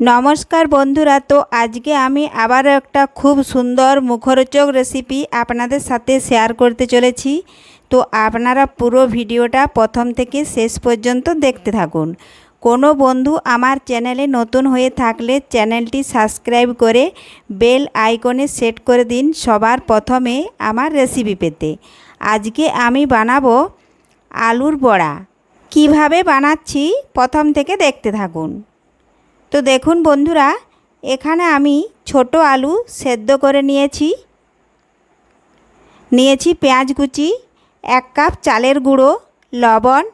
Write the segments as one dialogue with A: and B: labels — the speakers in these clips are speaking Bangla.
A: নমস্কার বন্ধুরা, তো আজকে আমি আবারও একটা খুব সুন্দর মুখরোচক রেসিপি আপনাদের সাথে শেয়ার করতে চলেছি। তো আপনারা পুরো ভিডিওটা প্রথম থেকে শেষ পর্যন্ত দেখতে থাকুন। কোনো বন্ধু আমার চ্যানেলে নতুন হয়ে থাকলে চ্যানেলটি সাবস্ক্রাইব করে বেল আইকনে সেট করে দিন সবার প্রথমে আমার রেসিপি পেতে। আজকে আমি বানাবো আলুর বড়া। কীভাবে বানাচ্ছি? প্রথম থেকে দেখতে থাকুন। তো দেখুন বন্ধুরা, এখানে আমি ছোট আলু সেদ্ধ করে নিয়েছি। নিয়েছি পেঁয়াজ কুচি, এক কাপ চালের গুঁড়ো, লবণ,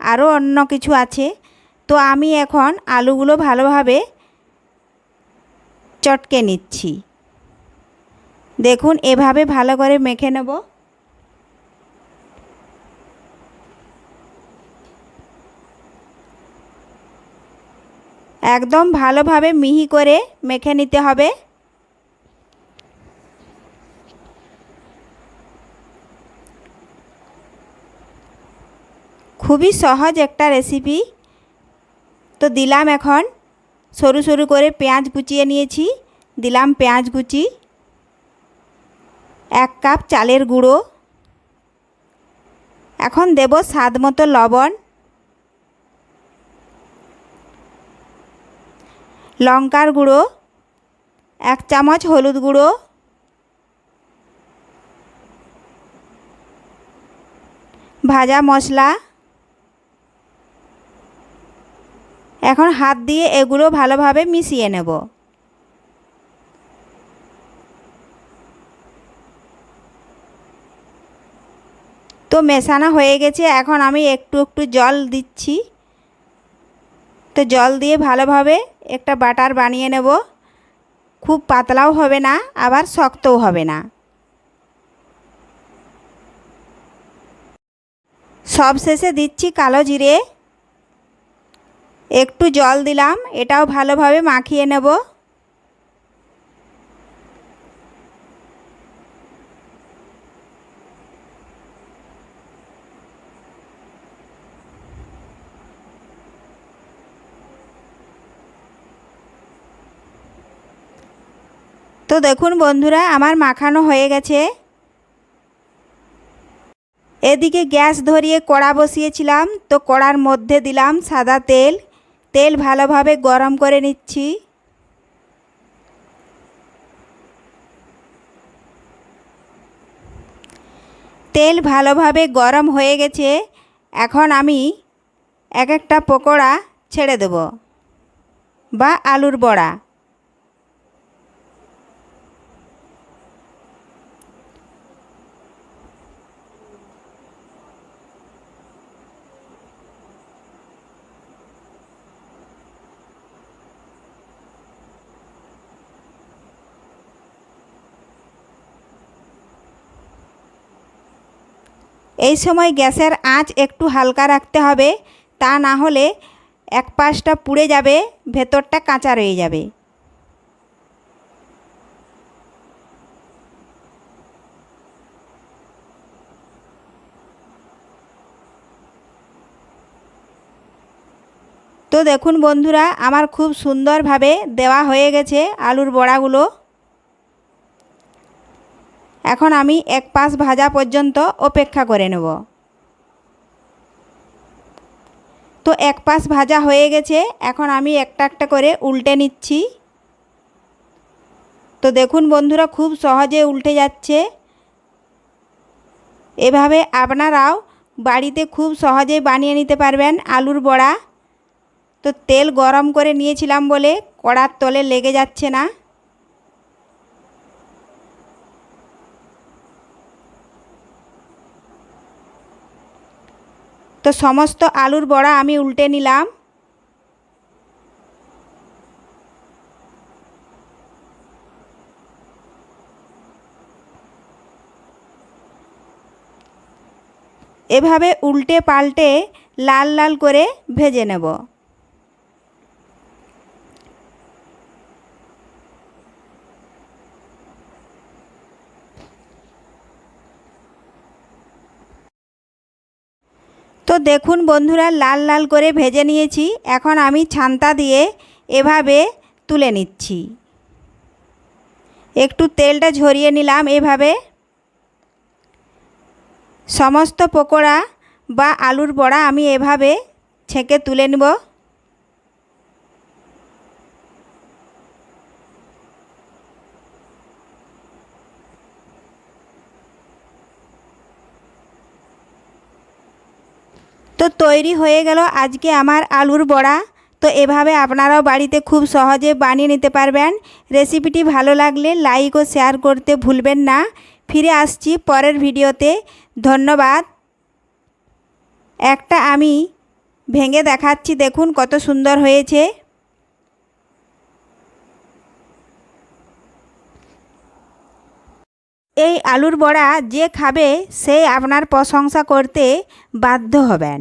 A: আরও অন্য কিছু আছে। তো আমি এখন আলুগুলো ভালোভাবে চটকে নিচ্ছি। দেখুন এভাবে ভালো করে মেখে নেব। একদম ভালোভাবে মিহি করে মেখে নিতে হবে। খুবই সহজ একটা রেসিপি তো দিলাম এখন সরু সরু করে পেঁয়াজ কুচিয়ে নিয়েছি। দিলাম পেঁয়াজ কুচি, এক কাপ চালের গুঁড়ো। এখন দেব স্বাদ মতো লবণ। লঙ্কার গুঁড়ো, এক চামচ হলুদ গুঁড়ো, ভাজা মশলা, এখন হাত দিয়ে এগুলো ভালোভাবে মিশিয়ে নেব। তো মেশানো হয়ে গেছে, এখন আমি একটু একটু জল দিচ্ছি। তো জল দিয়ে ভালোভাবে একটা বাটার বানিয়ে নেব। খুব পাতলাও হবে না, আবার শক্তও হবে না। সব শেষে দিচ্ছি কালো জিরে। একটু জল দিলাম, এটাও ভালোভাবে মাখিয়ে নেব। তো দেখুন বন্ধুরা, আমার মাখানো হয়ে গেছে। এদিকে গ্যাস ধরিয়ে কড়া বসিয়েছিলাম, তো কড়ার মধ্যে দিলাম সাদা তেল। তেল ভালোভাবে গরম করে নিচ্ছি। তেল ভালোভাবে গরম হয়ে গেছে, এখন আমি এক একটা পকোড়া ছেড়ে দেব, বা আলুর বড়া। এই সময় গ্যাসের আঁচ একটু হালকা রাখতে হবে, তা না হলে এক পাশটা পুড়ে যাবে, ভেতরটা কাঁচা রয়ে যাবে। তো দেখুন বন্ধুরা, আমার খুব সুন্দরভাবে দেওয়া হয়ে গেছে আলুর বড়াগুলো। এখন আমি এক পাশ ভাজা পর্যন্ত অপেক্ষা করে নেব। তো এক পাশ ভাজা হয়ে গেছে, এখন আমি একটা একটা করে উল্টে নিচ্ছি। তো দেখুন বন্ধুরা, খুব সহজে উল্টে যাচ্ছে। এভাবে আপনারাও বাড়িতে খুব সহজে বানিয়ে নিতে পারবেন আলুর বড়া। তো তেল গরম করে নিয়েছিলাম বলে কড়ার তলে লেগে যাচ্ছে না। তো সমস্ত আলুর বড়া আমি উল্টে নিলাম। এভাবে উল্টে পাল্টে লাল লাল করে ভেজে নেব। তো দেখুন বন্ধুরা, লাল লাল করে ভেজে নিয়েছি। এখন আমি ছান্তা দিয়ে এভাবে তুলে নিচ্ছি। একটু তেলটা ঝরিয়ে নিলাম এভাবে। সমস্ত পকোড়া বা আলুর বড়া আমি এভাবে ছেঁকে তুলে নেব। তো তৈরি হয়ে গেল আজকে আমার আলুর বড়া। তো এভাবে আপনারাও বাড়িতে খুব সহজে বানিয়ে নিতে পারবেন। রেসিপিটি ভালো লাগলে লাইক ও শেয়ার করতে ভুলবেন না। ফিরে আসছি পরের ভিডিওতে। ধন্যবাদ। একটা আমি ভেঙে দেখাচ্ছি, দেখুন কত সুন্দর হয়েছে। এই আলুর বড়া যে খাবে সে আপনার প্রশংসা করতে বাধ্য হবেন।